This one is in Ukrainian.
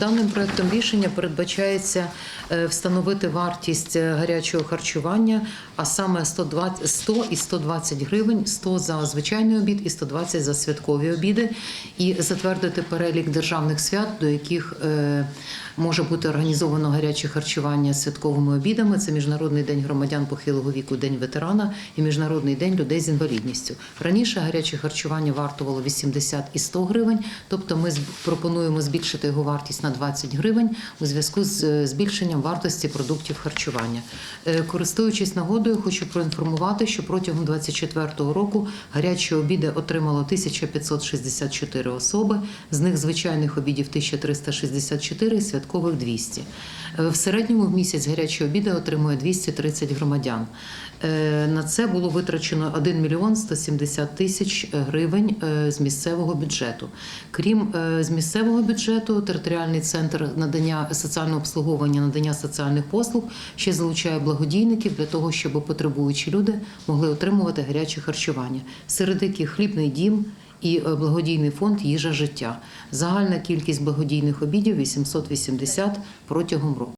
Даним проектом рішення передбачається е, встановити вартість е, гарячого харчування, а саме 120, 100 і 120 гривень, 100 за звичайний обід і 120 за святкові обіди, і затвердити перелік державних свят, до яких е, може бути організовано гаряче харчування святковими обідами. Це Міжнародний день громадян похилого віку, День ветерана і Міжнародний день людей з інвалідністю. Раніше гаряче харчування вартувало 80 і 100 гривень, тобто ми пропонуємо збільшити його вартість на 20 гривень у зв'язку з е, збільшенням вартості продуктів харчування. Е, Користуючись нагодою, хочу проінформувати, що протягом 2024 року гарячі обіди отримало 1564 особи, з них звичайних обідів 1364 і святкових 200. Е, В середньому в місяць гарячі обіди отримує 230 громадян. На це було витрачено 1 мільйон 170 тисяч гривень з місцевого бюджету. Крім з місцевого бюджету, територіальний центр надання соціального обслуговування, надання соціальних послуг ще залучає благодійників для того, щоб потребуючі люди могли отримувати гаряче харчування, серед яких хлібний дім. І е, благодійний фонд Їжа життя. Загальна кількість благодійних обідів 880 протягом року.